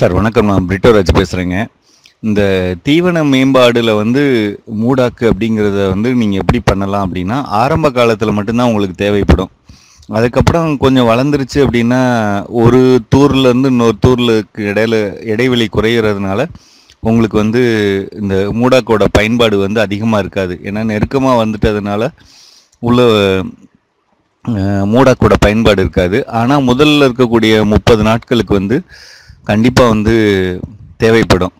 Sir வணக்கம். நான் பிரிட்டோராஜ் பேசுகிறேங்க இந்த தீவன மேம்பாடில் வந்து மூடாக்கு அப்படிங்கிறத வந்து நீங்கள் எப்படி பண்ணலாம் அப்படின்னா ஆரம்ப காலத்தில் மட்டும்தான் உங்களுக்கு தேவைப்படும். அதுக்கப்புறம் கொஞ்சம் வளர்ந்துருச்சு அப்படின்னா ஒரு தூர்லேருந்து இன்னொரு தூர்லுக்கு இடையில இடைவெளி குறையிறதுனால உங்களுக்கு வந்து இந்த மூடாக்கோட பயன்பாடு வந்து அதிகமாக இருக்காது. ஏன்னா நெருக்கமாக வந்துட்டதுனால உள்ள மூடாக்கோட பயன்பாடு இருக்காது. ஆனால் முதல்ல இருக்கக்கூடிய முப்பது நாட்களுக்கு வந்து கண்டிப்பாக வந்து தேவைப்படும்.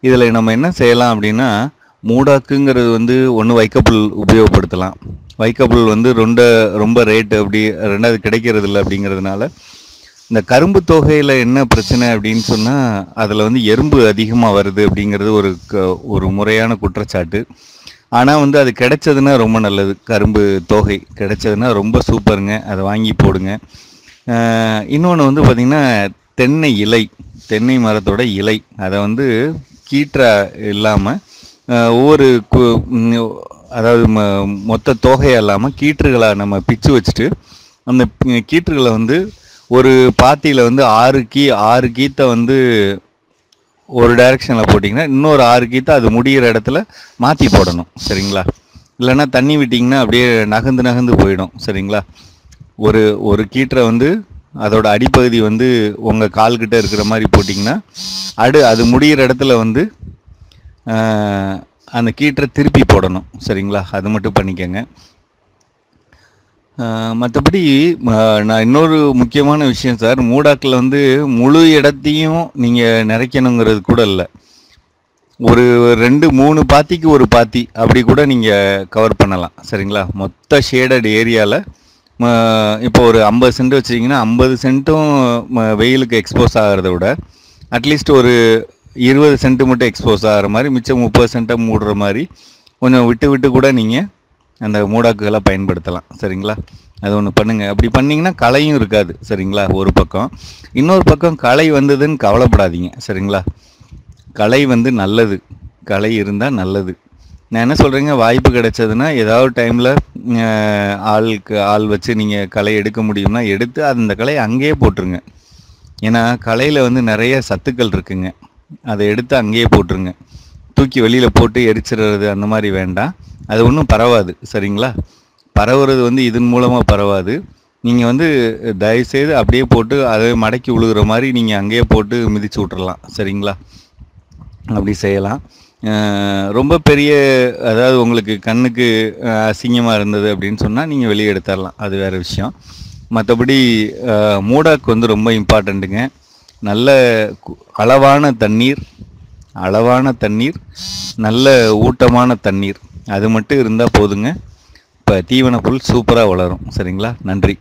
இதில் நம்ம என்ன செய்யலாம் அப்படின்னா மூடாக்குங்கிறது வந்து ஒன்று வைக்கப்புல் உபயோகப்படுத்தலாம். வைக்கப்புல் வந்து ரொம்ப ரொம்ப ரேட்டு அப்படி ரெண்டாவது கிடைக்கிறது இல்லை அப்படிங்கிறதுனால இந்த கரும்பு தொகையில் என்ன பிரச்சனை அப்படின்னு சொன்னால் அதில் வந்து எறும்பு அதிகமாக வருது அப்படிங்கிறது ஒரு க- ஒரு முறையான குற்றச்சாட்டு. ஆனால் வந்து அது கிடைச்சதுன்னா ரொம்ப நல்லது. கரும்பு தொகை கிடைச்சதுன்னா ரொம்ப சூப்பருங்க. அதை வாங்கி போடுங்க. இன்னொன்று வந்து பார்த்திங்கன்னா தென்னை இலை. தென்னை மரத்தோட இலை. அதை வந்து கீற்ற இல்லாமல் ஒவ்வொரு கு- அதாவது ம- மொத்த தொகை இல்லாமல் கீற்றுகளாக நம்ம பிச்சு வச்சுட்டு அந்த கீற்றுகளை வந்து ஒரு பாத்தியில் வந்து ஆறு கீ ஆறு கீத்தை வந்து ஒரு டைரெக்ஷனில் போட்டிங்கன்னா இன்னொரு ஆறு கீத்தை அது முடிகிற இடத்துல மாற்றி போடணும். சரிங்களா? இல்லைன்னா தண்ணி விட்டிங்கன்னா அப்படியே நகர்ந்து நகர்ந்து போயிடும். சரிங்களா? ஒரு ஒரு கீற்றை வந்து அதோட அடிப்பகுதி வந்து உங்கள் கால்கிட்ட இருக்கிற மாதிரி போட்டிங்கன்னா அடு அது முடிகிற இடத்துல வந்து அந்த கீற்றை திருப்பி போடணும். சரிங்களா? அது மட்டும் பண்ணிக்கோங்க. மற்றபடி நான் இன்னொரு முக்கியமான விஷயம் சார். மூடாக்கில் வந்து முழு இடத்தையும் நீங்கள் நிறைக்கணுங்கிறது கூட இல்லை. ஒரு ரெண்டு மூணு பாத்திக்கு ஒரு பாத்தி அப்படி கூட நீங்கள் கவர் பண்ணலாம். சரிங்களா? மொத்த ஷேடட் ஏரியாவில் இப்போ ஒரு ஐம்பது சென்ட் வச்சிங்கன்னா ஐம்பது சென்ட்டும் வெயிலுக்கு எக்ஸ்போஸ் ஆகிறத விட அட்லீஸ்ட் ஒரு இருபது சென்ட் மட்டும் எக்ஸ்போஸ் ஆகிற மாதிரி மிச்சம் முப்பது சென்ட்டை மூடுற மாதிரி கொஞ்சம் விட்டு விட்டு கூட நீங்கள் அந்த மூடாக்குகளை பயன்படுத்தலாம். சரிங்களா? அது ஒன்று பண்ணுங்கள் அப்படி பண்ணிங்கன்னா களையும் இருக்காது. சரிங்களா? ஒரு பக்கம். இன்னொரு பக்கம் களை வந்ததுன்னு கவலைப்படாதீங்க. சரிங்களா? கலை வந்து நல்லது. கலை இருந்தால் நல்லது. நான் என்ன சொல்கிறேங்க வாய்ப்பு கிடைச்சதுன்னா ஏதாவது டைமில் ஆளுக்கு ஆள் வச்சு நீங்கள் களை எடுக்க முடியும்னா எடுத்து அந்த கலையை அங்கேயே போட்டுருங்க. ஏன்னா கலையில் வந்து நிறைய சத்துக்கள் இருக்குங்க. அதை எடுத்து அங்கேயே போட்டுருங்க. தூக்கி வெளியில் போட்டு எரிச்சிடுறது அந்த மாதிரி வேண்டாம். அது ஒன்றும் பரவாது சரிங்களா? பரவுறது வந்து இதன் மூலமாக பரவாது. நீங்கள் வந்து தயவுசெய்து அப்படியே போட்டு அதை மடக்கி விழுகிற மாதிரி நீங்கள் அங்கேயே போட்டு மிதிச்சு விட்றலாம் சரிங்களா? அப்படி செய்யலாம். ரொம்ப பெரிய அதாவது உங்களுக்கு கண்ணுக்கு அசிங்கமாக இருந்தது அப்படின்னு சொன்னால் நீங்கள் வெளியே எடுத்துடலாம். அது வேறு விஷயம். மற்றபடி மூடாக்கு வந்து ரொம்ப இம்பார்ட்டண்ட்டுங்க நல்ல அளவான தண்ணீர் அளவான தண்ணீர் நல்ல ஊட்டமான தண்ணீர். அது மட்டும் இருந்தால் போதுங்க. இப்போ தீவன புல் சூப்பராக வளரும். சரிங்களா? நன்றி.